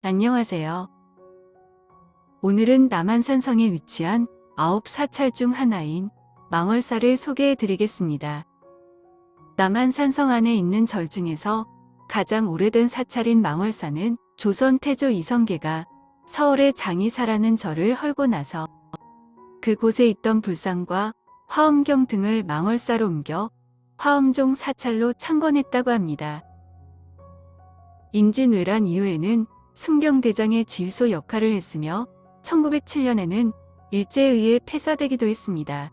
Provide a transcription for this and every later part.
안녕하세요. 오늘은 남한산성에 위치한 아홉 사찰 중 하나인 망월사를 소개해 드리겠습니다. 남한산성 안에 있는 절 중에서 가장 오래된 사찰인 망월사는 조선 태조 이성계가 서울의 장이사라는 절을 헐고 나서 그곳에 있던 불상과 화엄경 등을 망월사로 옮겨 화엄종 사찰로 창건했다고 합니다. 임진왜란 이후에는 승경대장의 지휘소 역할을 했으며 1907년에는 일제에 의해 폐사되기도 했습니다.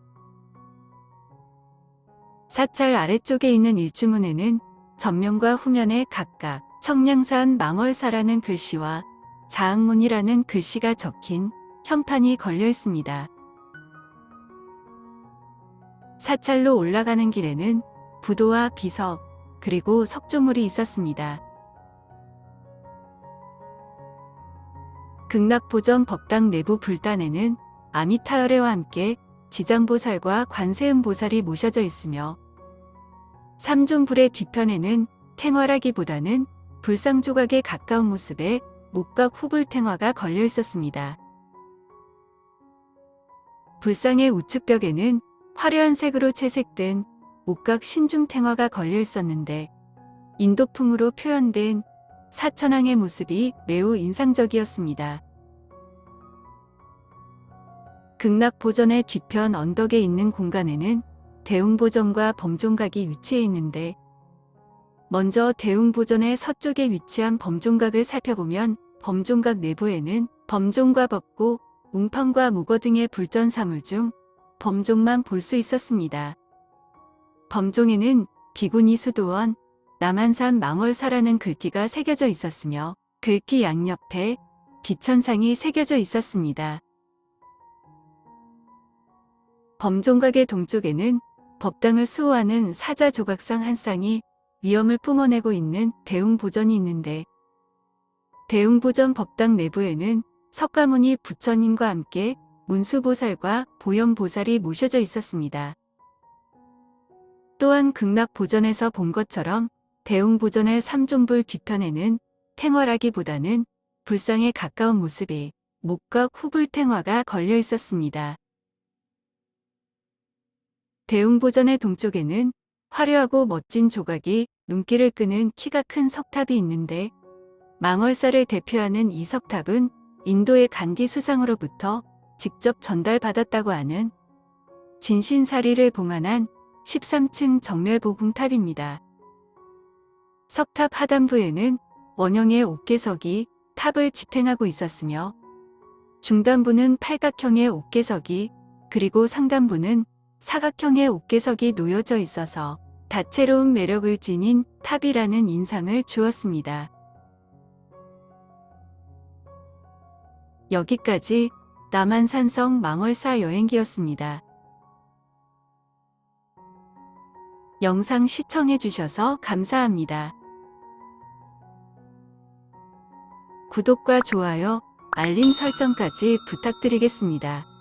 사찰 아래쪽에 있는 일주문에는 전면과 후면에 각각 청량산 망월사라는 글씨와 자학문이라는 글씨가 적힌 현판이 걸려 있습니다. 사찰로 올라가는 길에는 부도와 비석, 그리고 석조물이 있었습니다. 극락보전 법당 내부 불단에는 아미타열애와 함께 지장보살과 관세음보살이 모셔져 있으며 삼존불의 뒤편에는 탱화라기보다는 불상 조각에 가까운 모습의 목각 후불탱화가 걸려 있었습니다. 불상의 우측 벽에는 화려한 색으로 채색된 목각 신중탱화가 걸려 있었는데 인도풍으로 표현된 사천왕의 모습이 매우 인상적이었습니다. 극락보전의 뒤편 언덕에 있는 공간에는 대웅보전과 범종각이 위치해 있는데 먼저 대웅보전의 서쪽에 위치한 범종각을 살펴보면 범종각 내부에는 범종과 법고, 웅판과 무거 등의 불전 사물 중 범종만 볼 수 있었습니다. 범종에는 비구니 수도원, 남한산 망월사라는 글귀가 새겨져 있었으며 글귀 양옆에 비천상이 새겨져 있었습니다. 범종각의 동쪽에는 법당을 수호하는 사자 조각상 한 쌍이 위엄을 뿜어내고 있는 대웅보전이 있는데 대웅보전 법당 내부에는 석가모니 부처님과 함께 문수보살과 보현보살이 모셔져 있었습니다. 또한 극락보전에서 본 것처럼 대웅보전의 삼존불 뒤편에는 탱화라기보다는 불상에 가까운 모습이 목각 후불탱화가 걸려 있었습니다. 대웅보전의 동쪽에는 화려하고 멋진 조각이 눈길을 끄는 키가 큰 석탑이 있는데 망월사를 대표하는 이 석탑은 인도의 간디 수상으로부터 직접 전달받았다고 하는 진신사리를 봉안한 13층 정멸보궁탑입니다. 석탑 하단부에는 원형의 옥계석이 탑을 지탱하고 있었으며 중단부는 팔각형의 옥계석이 그리고 상단부는 사각형의 옥계석이 놓여져 있어서 다채로운 매력을 지닌 탑이라는 인상을 주었습니다. 여기까지 남한산성 망월사 여행기였습니다. 영상 시청해주셔서 감사합니다. 구독과 좋아요, 알림 설정까지 부탁드리겠습니다.